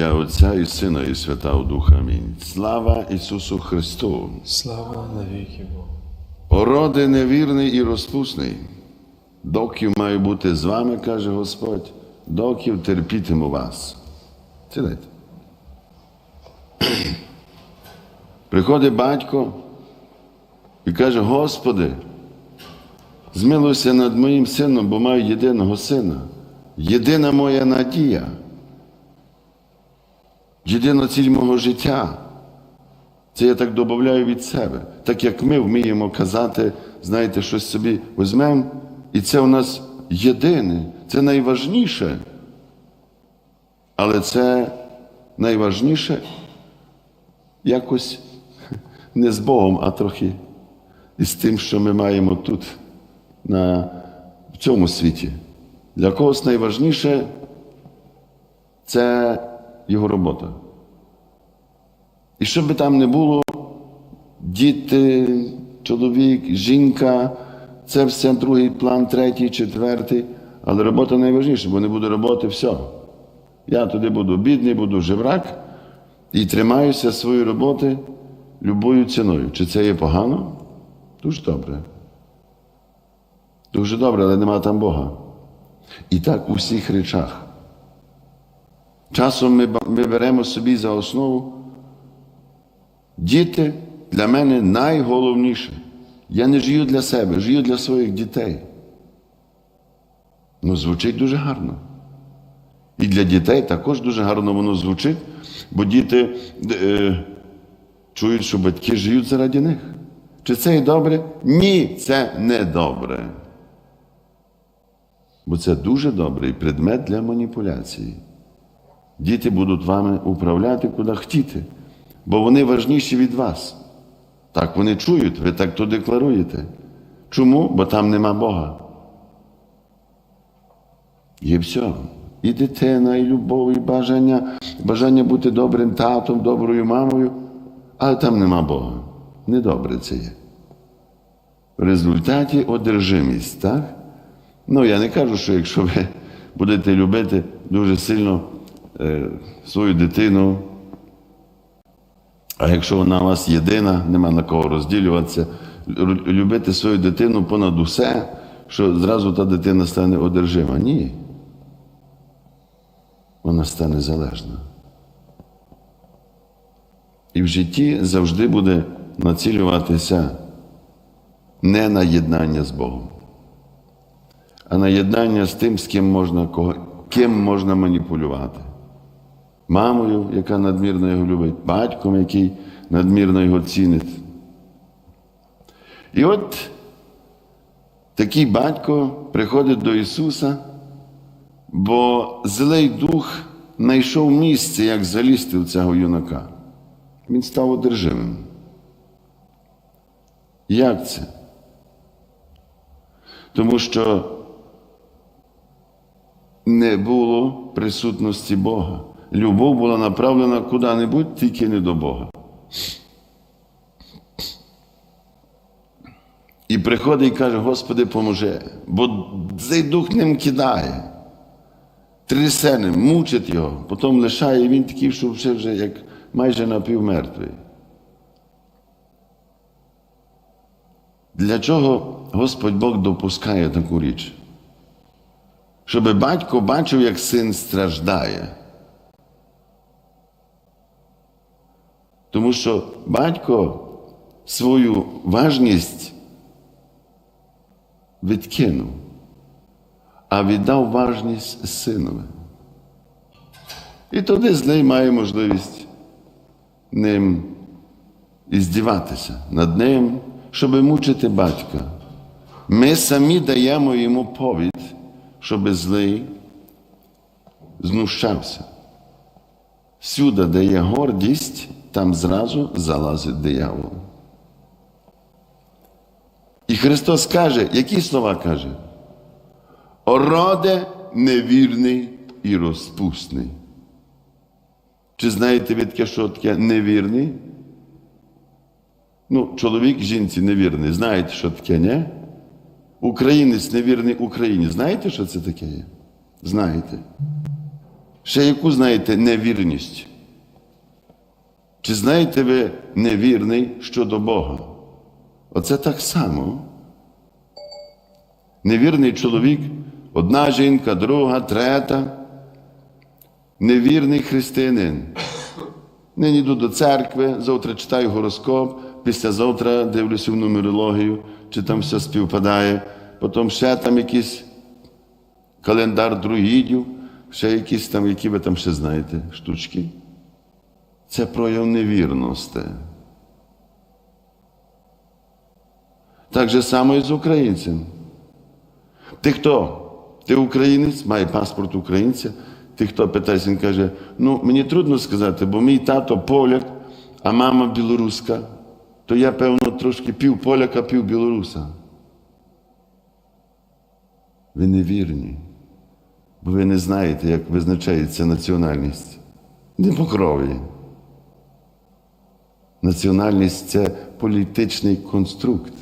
ім'я Отця і Сина, і Святого Духа. Амінь. Слава Ісусу Христу! Слава навіки Богу. Ороди невірний і розпусний. Доків маю бути з вами, каже Господь, доків терпітиму вас. Сідайте. Приходить батько і каже: Господи, змилуйся над моїм сином, бо маю єдиного сина. Єдина моя надія. Єдина ціль мого життя. Це я так додаю від себе. Так як ми вміємо казати, знаєте, щось собі візьмемо, і це у нас єдине, це найважніше. Але це найважніше якось не з Богом, а трохи із тим, що ми маємо тут, на, в цьому світі. Для когось найважніше це його робота. І що би там не було, діти, чоловік, жінка, це все другий план, третій, четвертий. Але робота найважніша, бо не буде роботи, все. Я туди буду бідний, буду жебрак і тримаюся своєї роботи любою ціною. Чи це є погано? Дуже добре. Дуже добре, але нема там Бога. І так у всіх речах. Часом ми, ми беремо собі за основу. Діти для мене найголовніше. Я не жию для себе, жию для своїх дітей. Ну, звучить дуже гарно. І для дітей також дуже гарно воно звучить, бо діти е, чують, що батьки живуть заради них. Чи це і добре? Ні, це не добре. Бо це дуже добрий предмет для маніпуляції. Діти будуть вами управляти куди хотіти, бо вони важніші від вас. Так вони чують, ви так то декларуєте. Чому? Бо там нема Бога. Є все. І дитина, і любов, і бажання, бажання бути добрим татом, доброю мамою, але там нема Бога. Недобре це є. В результаті одержимість, так? Ну, я не кажу, що якщо ви будете любити дуже сильно е, свою дитину, а якщо вона у вас єдина, нема на кого розділюватися, любити свою дитину понад усе, що зразу та дитина стане одержима. Ні. Вона стане залежна. І в житті завжди буде націлюватися не на єднання з Богом, а на єднання з тим, з ким можна, ким можна маніпулювати. Мамою, яка надмірно його любить, батьком, який надмірно його цінить. І от такий батько приходить до Ісуса, бо злий дух знайшов місце, як залізти в цього юнака. Він став одержимим. Як це? Тому що не було присутності Бога. Любов була направлена куди-небудь, тільки не до Бога. І приходить і каже, Господи, поможи, бо цей дух ним кидає, трясе ним, мучить його, потім лишає, і він такий, що вже, вже як майже напівмертвий. Для чого Господь Бог допускає таку річ? Щоб батько бачив, як син страждає. Тому що батько свою важність відкинув, а віддав важність синові. І тоді злий має можливість ним іздіватися над ним, щоб мучити батька. Ми самі даємо йому повід, щоб злий знущався. Всюди, де є гордість, там зразу залазить диявол. І Христос каже, які слова каже? Ороде невірний і розпусний. Чи знаєте ви таке, що таке невірний? Ну, чоловік жінці невірний. Знаєте, що таке, ні? Українець невірний Україні. Знаєте, що це таке є? Знаєте. Ще яку знаєте невірність? Чи знаєте ви невірний щодо Бога? Оце так само. Невірний чоловік, одна жінка, друга, трета. Невірний християнин. Нині йду до церкви, завтра читаю гороскоп, післязавтра дивлюся в нумерологію, чи там все співпадає. Потім ще там якийсь календар друїдів, ще якісь там, які ви там ще знаєте, штучки. Це прояв невірності. Так же само і з українцем. Ти хто? Ти українець, має паспорт українця. Ти хто питається, він каже, ну мені трудно сказати, бо мій тато поляк, а мама білоруска. То я, певно, трошки пів поляка, пів білоруса. Ви невірні, бо ви не знаєте, як визначається національність. Не по крові. Національність це політичний конструкт.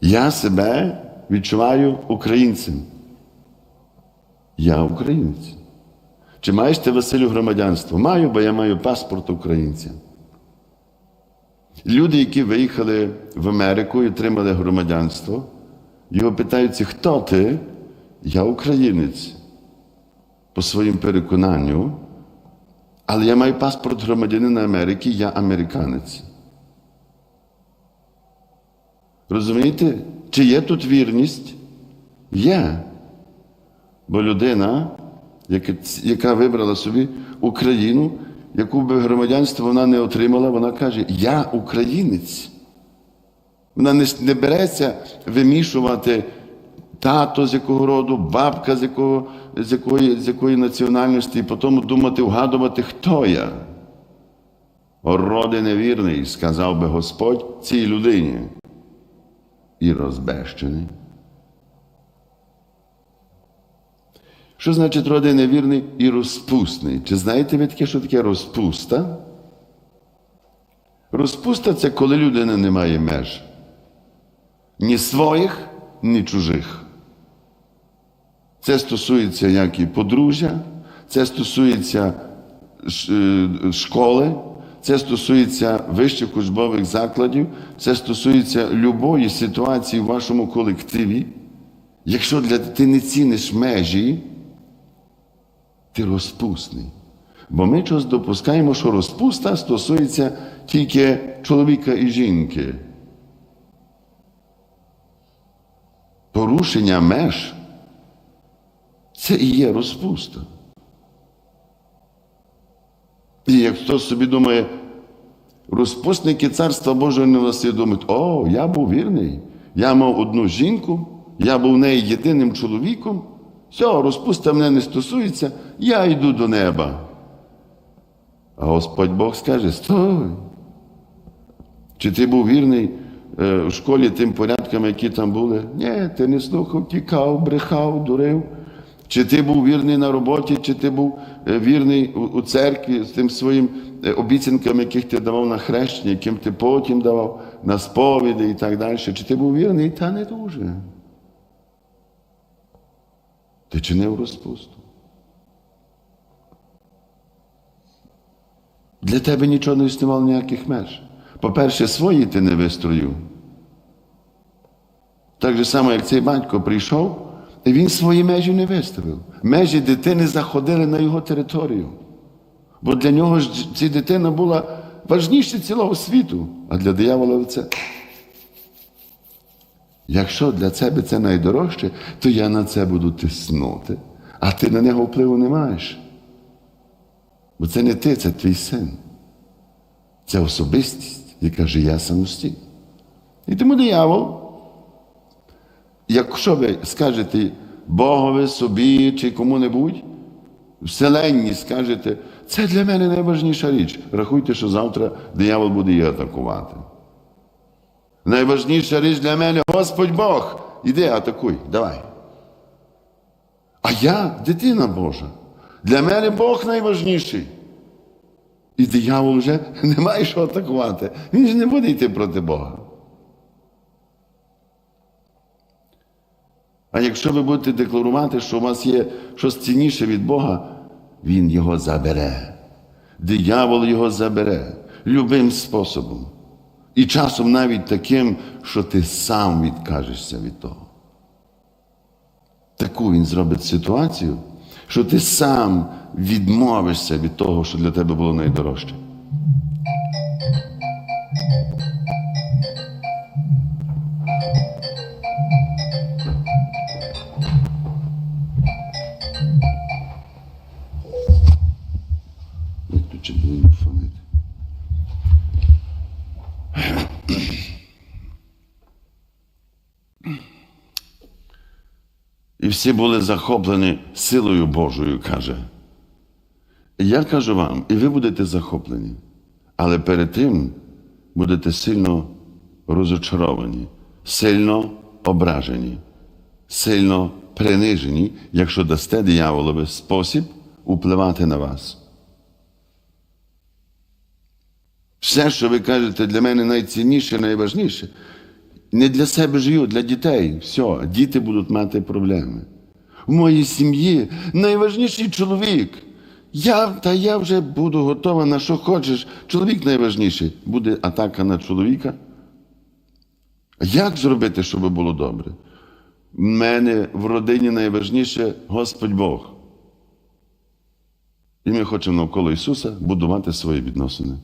Я себе відчуваю українцем. Я українець. Чи маєш ти Василю громадянство? Маю, бо я маю паспорт українця. Люди, які виїхали в Америку і отримали громадянство, його питаються, хто ти? Я українець. По своїм переконанню, але я маю паспорт громадянина Америки, я американець. Розумієте, чи є тут вірність? Є. Бо людина, яка, яка вибрала собі Україну, яку би громадянство вона не отримала, вона каже: Я українець. Вона не, не береться вимішувати тато з якого роду, бабка з, якого, з, якої, з якої національності, і потім думати, вгадувати, хто я. О, роди невірний, сказав би Господь цій людині. І розбещений. Що значить роди невірний і розпусний? Чи знаєте ви таке, що таке розпуста? Розпуста це коли людина не має меж. Ні своїх, ні чужих. Це стосується як і подружжя, це стосується е, школи, це стосується вищих учбових закладів, це стосується любої ситуації в вашому колективі. Якщо для ти не ціниш межі, ти розпусний. Бо ми щось допускаємо, що розпуста стосується тільки чоловіка і жінки. Порушення меж це і є розпуста. І як хтось собі думає, розпусники Царства Божого не думають, о, я був вірний, я мав одну жінку, я був в неї єдиним чоловіком, все, розпуста мене не стосується, я йду до неба. А Господь Бог скаже: стой. Чи ти був вірний е, в школі тим порядкам, які там були? Ні, ти не слухав, тікав, брехав, дурив. Чи ти був вірний на роботі, чи ти був е, вірний у, церкві з тим своїм е, обіцянкам, яких ти давав на хрещення, яким ти потім давав на сповіді і так далі. Чи ти був вірний? Та не дуже. Ти чинив розпусту. Для тебе нічого не існувало ніяких меж. По-перше, свої ти не вистроїв. Так же само, як цей батько прийшов, він свої межі не виставив. Межі дитини заходили на його територію. Бо для нього ж ця дитина була важніше цілого світу, а для диявола це. Якщо для тебе це найдорожче, то я на це буду тиснути, а ти на нього впливу не маєш. Бо це не ти, це твій син. Це особистість, яка живе самостійно. І тому диявол, якщо ви скажете Богові, собі чи кому-небудь, вселенні скажете, це для мене найважніша річ. Рахуйте, що завтра диявол буде її атакувати. Найважніша річ для мене Господь Бог. Іди, атакуй, давай. А я дитина Божа. Для мене Бог найважніший. І диявол вже не має що атакувати. Він ж не буде йти проти Бога. А якщо ви будете декларувати, що у вас є щось цінніше від Бога, Він його забере. Диявол його забере любим способом. І часом навіть таким, що ти сам відкажешся від того. Таку він зробить ситуацію, що ти сам відмовишся від того, що для тебе було найдорожче. Всі були захоплені силою Божою, каже. Я кажу вам, і ви будете захоплені, але перед тим будете сильно розочаровані, сильно ображені, сильно принижені, якщо дасте дияволові спосіб впливати на вас. Все, що ви кажете, для мене найцінніше, найважніше, не для себе живу, для дітей. Все, діти будуть мати проблеми. В моїй сім'ї найважніший чоловік. Я, та я вже буду готова на що хочеш. Чоловік найважніший. Буде атака на чоловіка. Як зробити, щоб було добре? В мене в родині найважніше Господь Бог. І ми хочемо навколо Ісуса будувати свої відносини.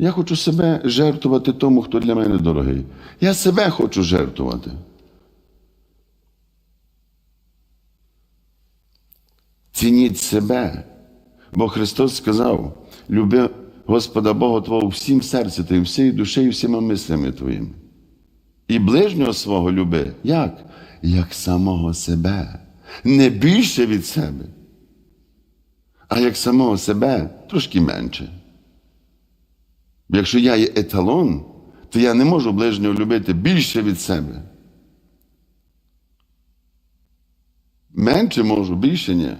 Я хочу себе жертвувати тому, хто для мене дорогий. Я себе хочу жертвувати. Цініть себе. Бо Христос сказав: люби Господа Бога Твого всім серцем твоїм, всією душею, всіма мислями твоїми. І ближнього свого люби. Як? Як самого себе. Не більше від себе. А як самого себе трошки менше. Якщо я є еталон, то я не можу ближнього любити більше від себе. Менше можу, більше ні.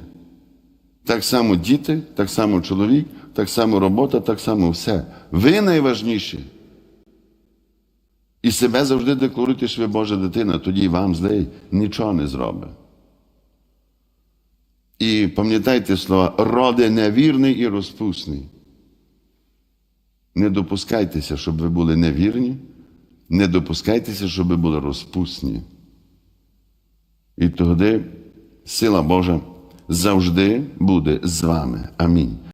Так само діти, так само чоловік, так само робота, так само все. Ви найважніші. І себе завжди декларуйте, що ви Божа дитина, тоді вам злий нічого не зробить. І пам'ятайте слова, роди невірний і розпусний. Не допускайтеся, щоб ви були невірні, не допускайтеся, щоб ви були розпусні. І тоді сила Божа завжди буде з вами. Амінь.